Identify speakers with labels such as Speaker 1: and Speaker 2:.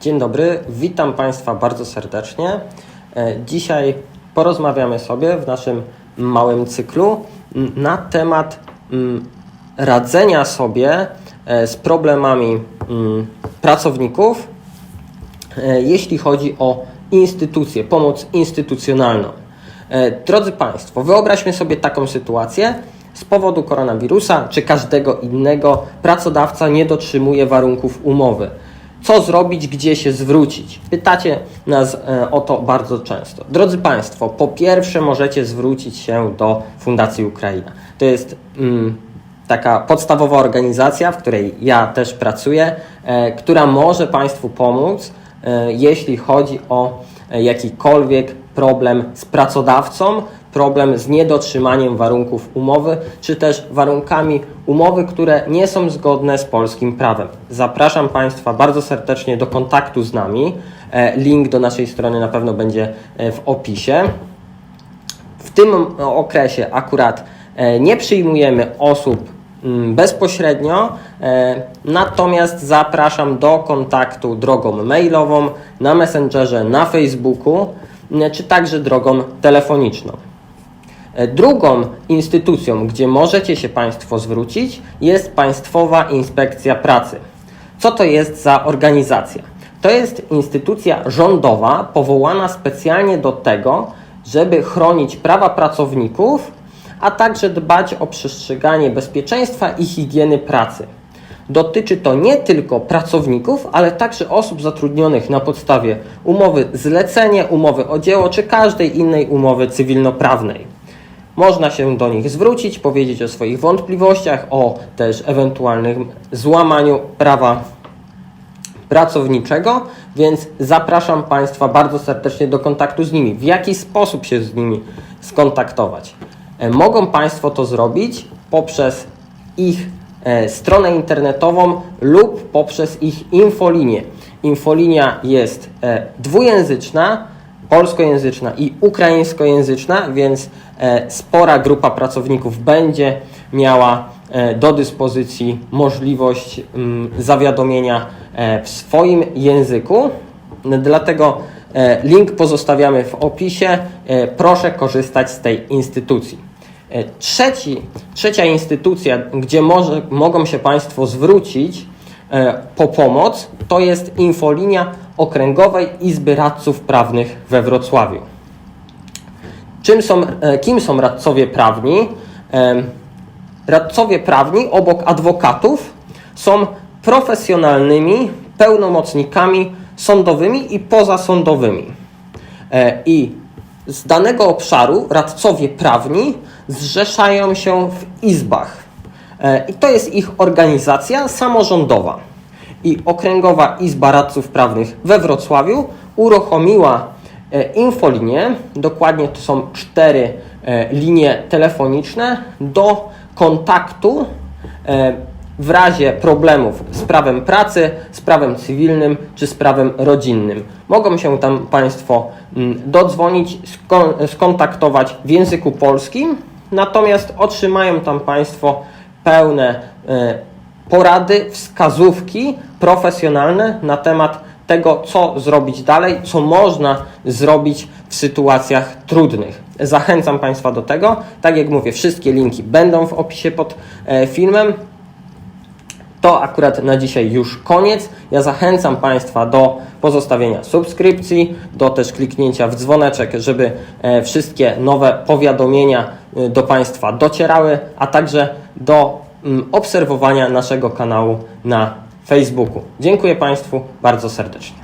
Speaker 1: Dzień dobry, witam Państwa bardzo serdecznie. E, Dzisiaj porozmawiamy sobie w naszym małym cyklu na temat radzenia sobie e, z problemami pracowników, e, jeśli chodzi o instytucje, pomoc instytucjonalną. Drodzy Państwo, wyobraźmy sobie taką sytuację. Z powodu koronawirusa czy każdego innego pracodawca nie dotrzymuje warunków umowy. Co zrobić, gdzie się zwrócić? Pytacie nas e, o to bardzo często. Drodzy Państwo, po pierwsze możecie zwrócić się do Fundacji Ukraina. To jest mm, taka podstawowa organizacja, w której ja też pracuję, e, która może Państwu pomóc, jeśli chodzi o e, jakikolwiek problem z pracodawcą, problem z niedotrzymaniem warunków umowy, czy też warunkami umowy, które nie są zgodne z polskim prawem. Zapraszam Państwa bardzo serdecznie do kontaktu z nami. E, Link do naszej strony na pewno będzie e, w opisie. W tym okresie akurat e, nie przyjmujemy osób mm, bezpośrednio, e, natomiast zapraszam do kontaktu drogą mailową, na Messengerze, na Facebooku, m, czy także drogą telefoniczną. E, Drugą instytucją, gdzie możecie się Państwo zwrócić, jest Państwowa Inspekcja Pracy. Co to jest za organizacja? To jest instytucja rządowa powołana specjalnie do tego, żeby chronić prawa pracowników, a także dbać o przestrzeganie bezpieczeństwa i higieny pracy. Dotyczy to nie tylko pracowników, ale także osób zatrudnionych na podstawie umowy zlecenie, umowy o dzieło czy każdej innej umowy cywilnoprawnej. Można się do nich zwrócić, powiedzieć o swoich wątpliwościach, o też ewentualnym złamaniu prawa pracowniczego, więc zapraszam Państwa bardzo serdecznie do kontaktu z nimi. W jaki sposób się z nimi skontaktować? E, Mogą Państwo to zrobić poprzez ich stronę internetową lub poprzez ich infolinię. Infolinia jest e, dwujęzyczna, polskojęzyczna i ukraińskojęzyczna, więc e, spora grupa pracowników będzie miała e, do dyspozycji możliwość mm, zawiadomienia e, w swoim języku. Dlatego e, link pozostawiamy w opisie. E, Proszę korzystać z tej instytucji. E, Trzeci, trzecia instytucja, gdzie może, mogą się Państwo zwrócić e, po pomoc, to jest infolinia Okręgowej Izby Radców Prawnych we Wrocławiu. Czym są, e, kim są radcowie prawni? Radcowie prawni obok adwokatów są profesjonalnymi pełnomocnikami sądowymi i pozasądowymi. I z danego obszaru radcowie prawni zrzeszają się w izbach. E, I to jest ich organizacja samorządowa. I Okręgowa Izba Radców Prawnych we Wrocławiu uruchomiła e, infolinię, dokładnie to są cztery e, linie telefoniczne do kontaktu w razie problemów z prawem pracy, z prawem cywilnym czy z prawem rodzinnym. Mogą się tam Państwo mm, dodzwonić, skon- skontaktować w języku polskim, natomiast otrzymają tam Państwo pełne e, porady, wskazówki profesjonalne na temat tego, co zrobić dalej, co można zrobić w sytuacjach trudnych. Zachęcam Państwa do tego. Tak jak mówię, wszystkie linki będą w opisie pod e, filmem. To akurat na dzisiaj już koniec. Ja zachęcam Państwa do pozostawienia subskrypcji, do też kliknięcia w dzwoneczek, żeby e, wszystkie nowe powiadomienia e, do Państwa docierały, a także do mm, obserwowania naszego kanału na Facebooku. Dziękuję Państwu bardzo serdecznie.